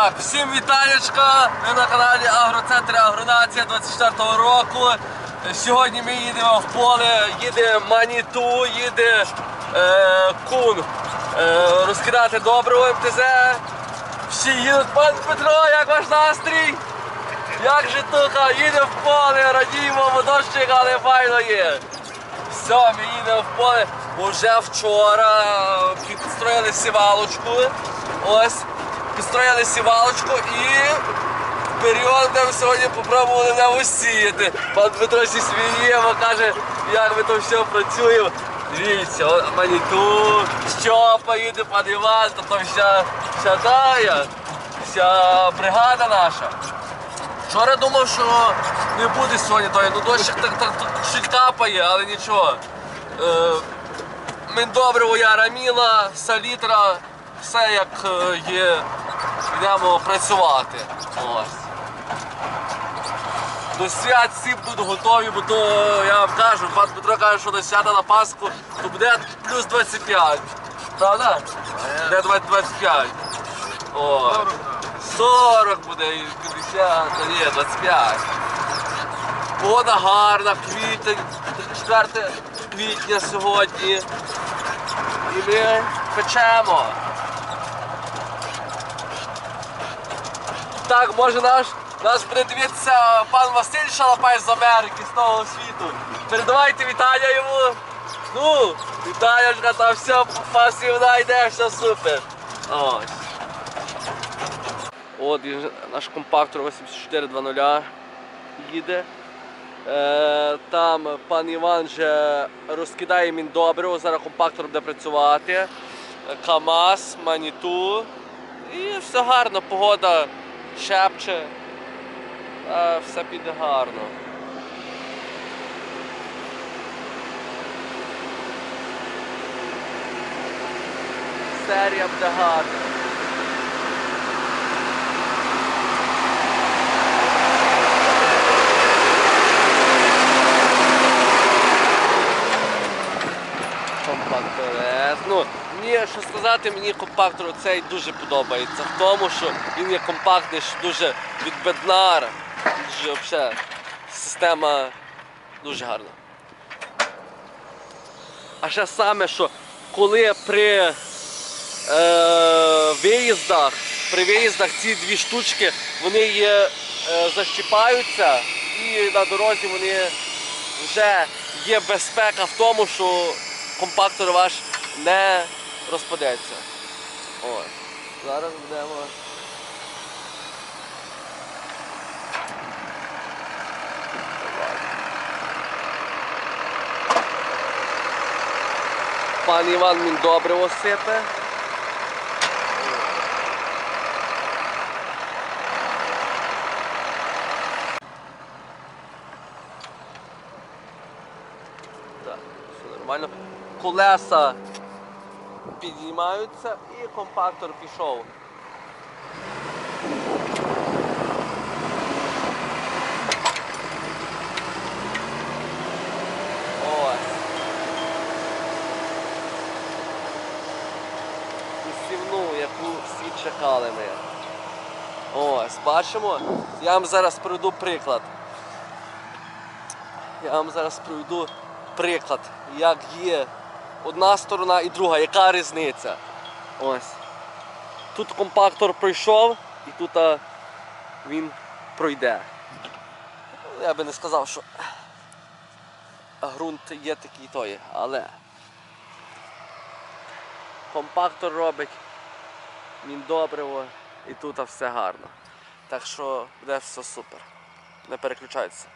Так, всім вітанечка. Ми на каналі Агроцентр Агронація 24-го року. Сьогодні ми їдемо в поле, їде Маніту, їде е, Кун е, розкидати добриво МТЗ. Всі їдуть, пан Петро, як ваш настрій? Як же туха, їде в поле, радіємо, бо дощик, але файно є. Все, ми їдемо в поле. Уже вчора підстроїли сівалочку. Ось, підстроїли сівалочку і період ми сьогодні попробували не усіяти. Пан Дмитро зі сміємо, каже, як ми то все працюємо. Дивіться, от маніту, Щопа їде, пан Іван, то, то вся, вся тая, вся бригада наша. Вчора думав, що не буде сьогодні тої, ну дощик так, так, так чуть капає, але нічого. Е, ми добре я раміла, салітра, все як е, є, йдемо працювати. Ось. До свят всі будуть готові, бо то я вам кажу, пан Петро каже, що до свята на Пасху то буде плюс 25. Правда? Буде 25. О. 40 буде і 50, та ні, 25. Погода гарна, квітень, 4 квітня сьогодні. І ми печемо. Так, може наш, нас буде дивитися пан Василь Шалапай з Америки, з того світу. Передавайте вітання йому. Ну, вітання, там все пасівна йде, все супер. Ось. От наш компактор 8420 їде. Е, там пан Іван вже розкидає міндобриво, зараз компактор буде працювати. КАМАЗ, Маніту. І все гарно, погода шепче. Е, все піде гарно. Серія буде гарна. Компактор. Ну, мені що сказати, мені компактор цей дуже подобається. В тому, що він є компактний, що дуже від Беднара. Дуже взагалі система дуже гарна. А ще саме, що коли при е, виїздах, при виїздах ці дві штучки, вони є, е, защіпаються і на дорозі вони вже є безпека в тому, що компактор ваш не розпадеться. Ось. Зараз будемо. Пан Іван він добре осипе. Так, все нормально. Колеса підіймаються і компактор пішов. Ось. Усівну, яку всі чекали ми. Ось, бачимо? Я вам зараз приведу приклад. Я вам зараз приведу приклад, як є одна сторона і друга, яка різниця. Ось. Тут компактор пройшов і тут а, він пройде. Я би не сказав, що ґрунт є такий той, але компактор робить, він добриво і тут все гарно. Так що буде все супер. Не переключайтеся.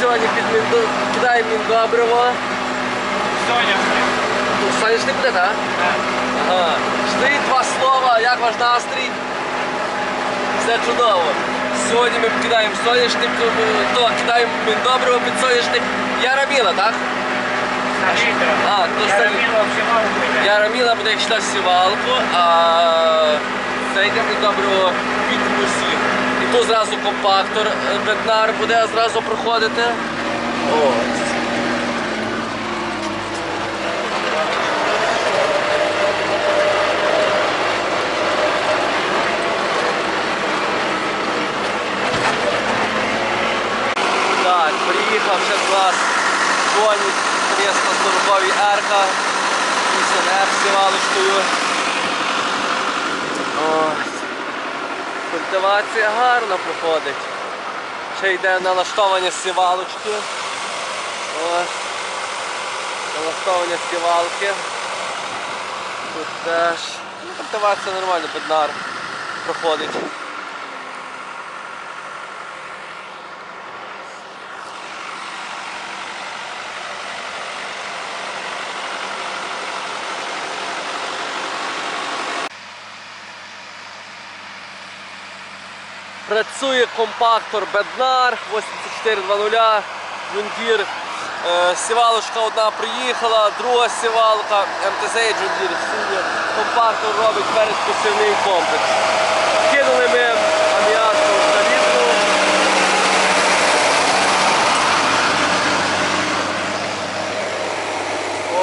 Сьогодні під міндо... кидаємо міндобриво. Соняшник. Ну, Соняшник буде, так? Ага. Стоїть два слова, як ваш настрій? Все чудово. Сьогодні ми кидаємо соняшник, то кидаємо міндобриво під соняшник. Яраміла, так? А, то робила всіма. Яраміла буде йшла сівалку, а це йде міндобриво під усіх. І тут зразу компактор е, беднар буде зразу проходити. Ось. Так, приїхав ще до нас коні 340 Ерка, СНР з сівалочкою. Культивація гарно проходить. Ще йде налаштовані сівалочки. Ось. Налаштовані сівалки. Тут теж. Ну, культивація нормально, нар проходить. Працює компактор Беднар 8420, Джундір. Е, Сівалочка одна приїхала, друга сівалка, МТЗ і Джундір. Компактор робить передпосівний комплекс. Кинули ми аміачну калітку.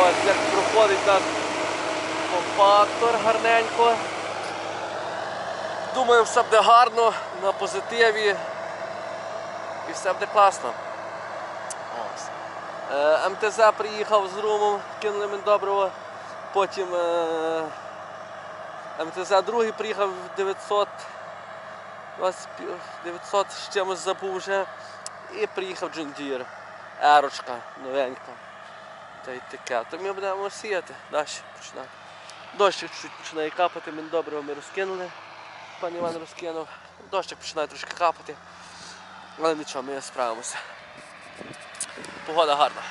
Ось як проходить у компактор гарненько. Думаю, все буде гарно, на позитиві і все буде класно. Ось. Е, МТЗ приїхав з румом, кинули ми доброго. Потім е, МТЗ другий приїхав 900, 900 з чимось забув вже. І приїхав Джундір. Ерочка новенька. Та й таке. То ми будемо сіяти, далі починати. Дощ чуть починає капати, ми доброго ми розкинули пан Іван розкинув. Дощик починає трошки капати. Але нічого, ми справимося. Погода гарна.